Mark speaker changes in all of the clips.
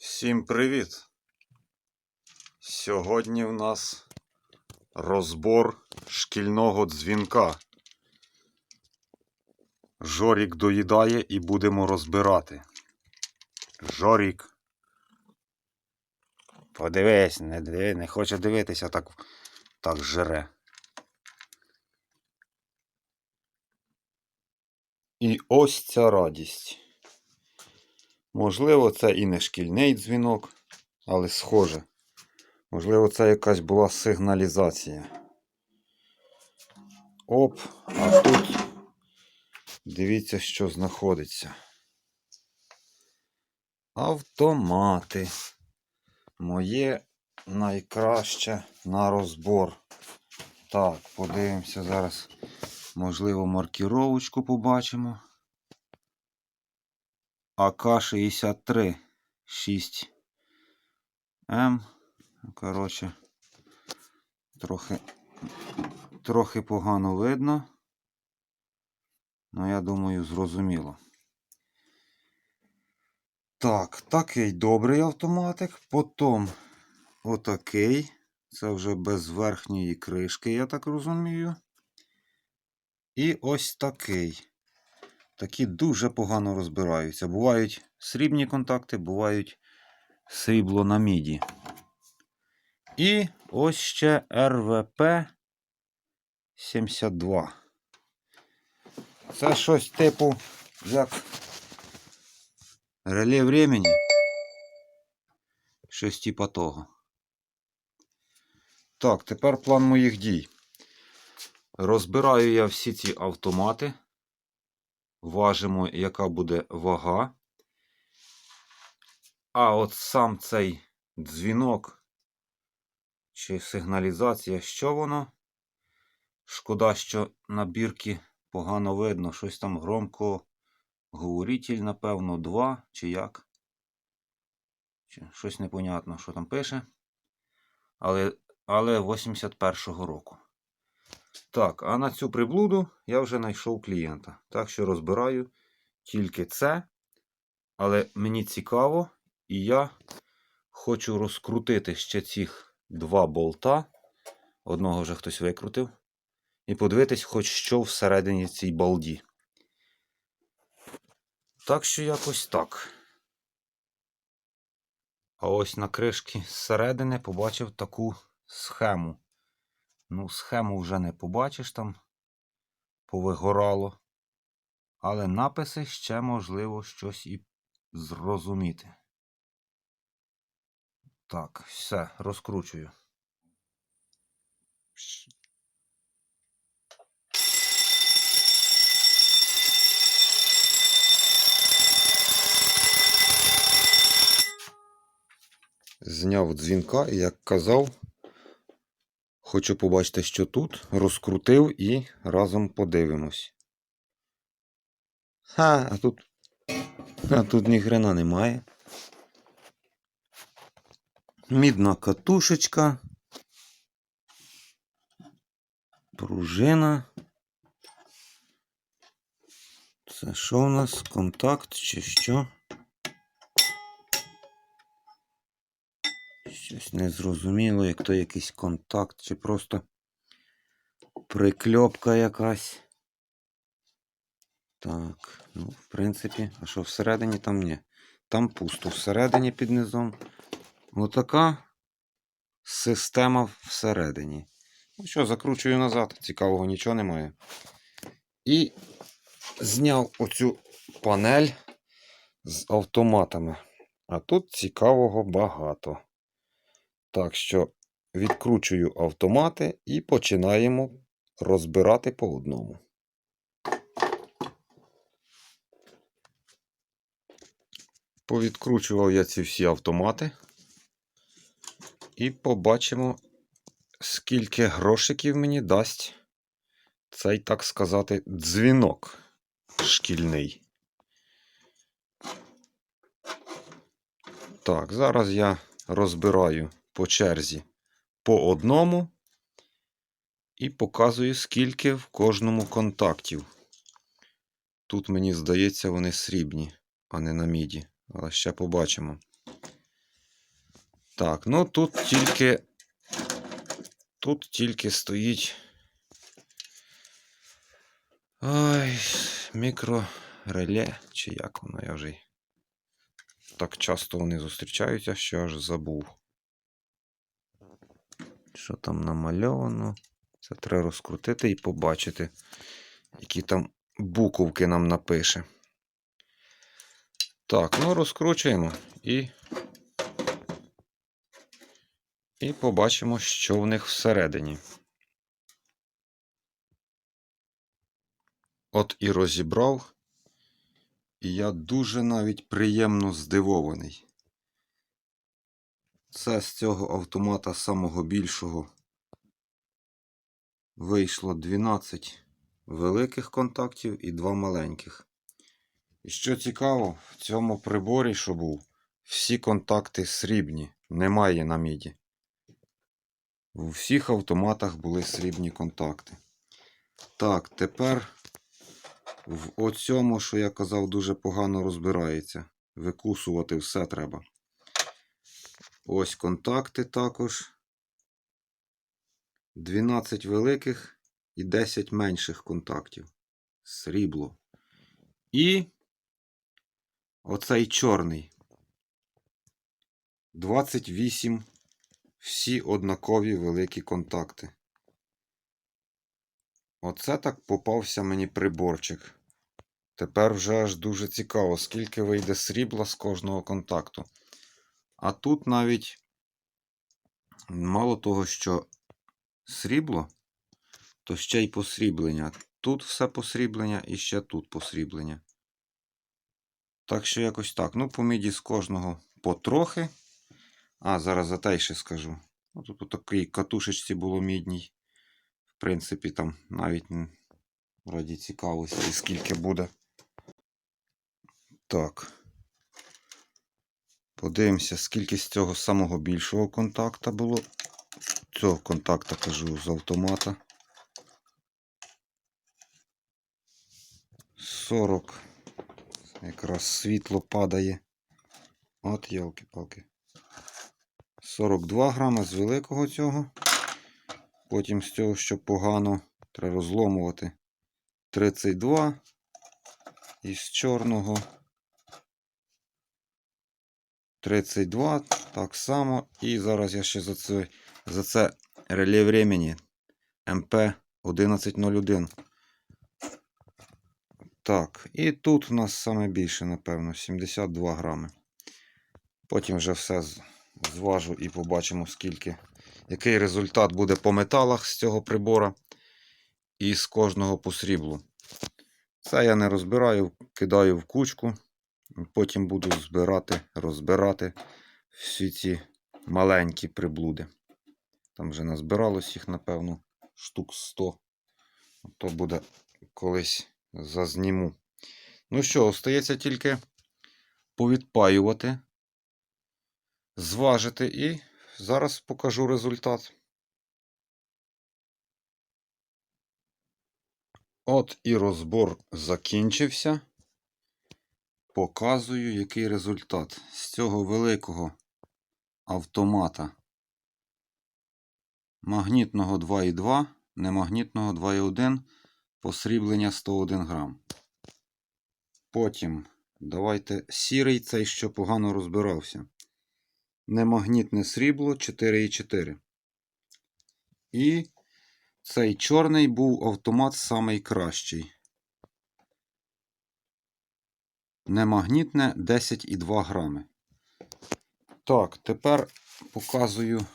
Speaker 1: Всім привіт! Сьогодні в нас розбор шкільного дзвінка. Жорік доїдає і будемо розбирати. Жорік. Подивись, не, диви- не хоче дивитися, так, так жре. І ось ця радість. Можливо, це і не шкільний дзвінок, але схоже. Можливо, це якась була сигналізація. Оп, а тут дивіться, що знаходиться. Автомати. Моє найкраще на розбор. Так, подивимося зараз. Можливо, маркіровочку побачимо. АК-63 6 М. Коротше, трохи, трохи погано видно. Ну, я думаю, зрозуміло. Так, такий добрий автоматик. Потім отакий. Це вже без верхньої кришки, я так розумію. І ось такий. Такі дуже погано розбираються. Бувають срібні контакти, бувають срібло на міді. І ось ще РВП 72. Це щось типу як реле времени. Щось типа того. Так, тепер план моїх дій. Розбираю я всі ці автомати важимо, яка буде вага. А от сам цей дзвінок чи сигналізація, що воно? Шкода, що на бірки погано видно. Щось там громко говоритель, напевно, 2 чи як. Щось непонятно, що там пише. Але, але 81-го року. Так, а на цю приблуду я вже знайшов клієнта. Так що розбираю тільки це. Але мені цікаво, і я хочу розкрутити ще цих два болта. Одного вже хтось викрутив. І подивитись, хоч що всередині цій балді. Так що якось так. А ось на кришки зсередини побачив таку схему. Ну, схему вже не побачиш там, повигорало. Але написи ще можливо щось і зрозуміти. Так, все, розкручую. Зняв дзвінка і, як казав, Хочу побачити, що тут. Розкрутив і разом подивимось. Ха, а тут. А тут ні хрена немає. Мідна катушечка. Пружина. Це що у нас? Контакт чи що? Щось незрозуміло, як то якийсь контакт, чи просто прикльопка якась. Так, ну, в принципі, а що всередині там ні. Там пусто всередині під низом. Отака система всередині. Ну що, закручую назад, цікавого нічого немає. І зняв оцю панель з автоматами. А тут цікавого багато. Так що відкручую автомати і починаємо розбирати по одному. Повідкручував я ці всі автомати. І побачимо, скільки грошиків мені дасть цей, так сказати, дзвінок шкільний. Так, зараз я розбираю по черзі по одному і показую, скільки в кожному контактів. Тут, мені здається, вони срібні, а не на міді. Але ще побачимо. Так, ну тут тільки. Тут тільки стоїть. Ой, мікрореле, чи як воно, я вже. Так часто вони зустрічаються, що аж забув. Що там намальовано? Це треба розкрутити і побачити, які там буковки нам напише. Так, ну розкручуємо і. І побачимо, що в них всередині. От і розібрав. І я дуже навіть приємно здивований. Це з цього автомата самого більшого вийшло 12 великих контактів і 2 маленьких. І що цікаво, в цьому приборі, що був, всі контакти срібні, немає на міді. У всіх автоматах були срібні контакти. Так, тепер в оцьому, що я казав, дуже погано розбирається. Викусувати все треба. Ось контакти також. 12 великих і 10 менших контактів. Срібло. І оцей чорний. 28 всі однакові великі контакти. Оце так попався мені приборчик. Тепер вже аж дуже цікаво, скільки вийде срібла з кожного контакту. А тут навіть мало того, що срібло, то ще й посріблення. Тут все посріблення і ще тут посріблення. Так що якось так. Ну, по міді з кожного потрохи. А, зараз за те ще скажу. Ну, Тут у такій катушечці було мідній. В принципі, там навіть раді цікавості, скільки буде. Так. Подивимося, скільки з цього самого більшого контакта було. Цього контакта кажу з автомата. 40. Якраз світло падає. От йолки-палки. 42 грама з великого цього. Потім з цього, що погано, треба розломувати. 32. І з чорного 32. Так само. І зараз я ще за це, за це реле времени МП 1101. Так, і тут у нас саме більше, напевно, 72 грами. Потім вже все зважу і побачимо, скільки, який результат буде по металах з цього прибора і з кожного по сріблу. Це я не розбираю, кидаю в кучку. Потім буду збирати, розбирати всі ці маленькі приблуди. Там вже назбиралось їх, напевно, штук 100. То буде колись зазніму. Ну що, остається тільки повідпаювати, зважити і зараз покажу результат. От і розбор закінчився. Показую, який результат з цього великого автомата магнітного 2,2, немагнітного 2,1, посріблення 101 грам. Потім давайте сірий цей, що погано розбирався. Немагнітне срібло 4,4. І цей чорний був автомат самий кращий. Немагнітне 10,2 грами. Так, тепер показую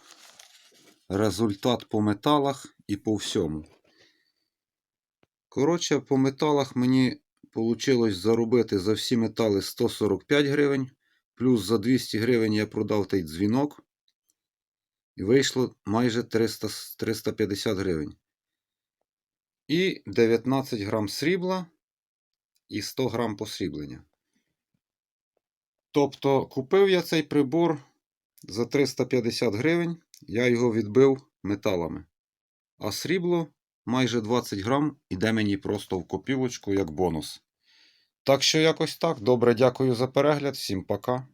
Speaker 1: результат по металах і по всьому. Коротше, по металах мені вийшло заробити за всі метали 145 гривень. Плюс за 200 гривень я продав той дзвінок. І вийшло майже 300, 350 гривень. І 19 грам срібла і 100 грам посріблення. Тобто купив я цей прибор за 350 гривень, я його відбив металами. А срібло майже 20 грам іде мені просто в копілочку як бонус. Так що якось так. Добре, дякую за перегляд. Всім пока.